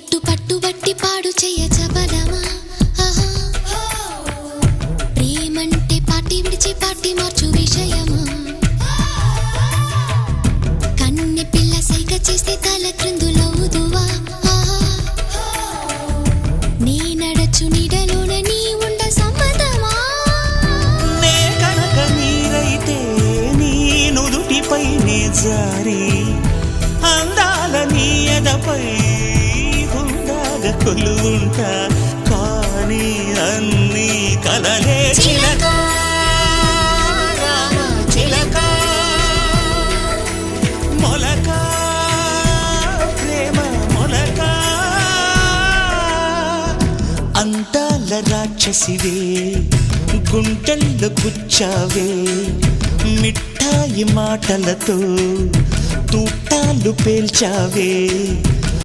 పట్టు పట్టు బట్టి పాడు చెయ్య చబలమా ప్రేమంటే పాటి విడిచి పాటి మార్చు విషయమా? కన్నె పిల్ల సైగ చేస్తే తల క్రిందులవుదువా ఆహా. నీ నడచు నీడలోన నీ ఉండ సమ్మతమా? నే కనుక నీరైతే నీ నుదుటిపై నే జారీ. కొలువుంటా. కానీ అన్ని కలలే చిలక. చిలక? మొలక ప్రేమ మొలక. అందాల రాక్షసివే గుంటల్లో గుచ్చావే మిఠాయి మాటలతో తూటాలు పేల్చావే.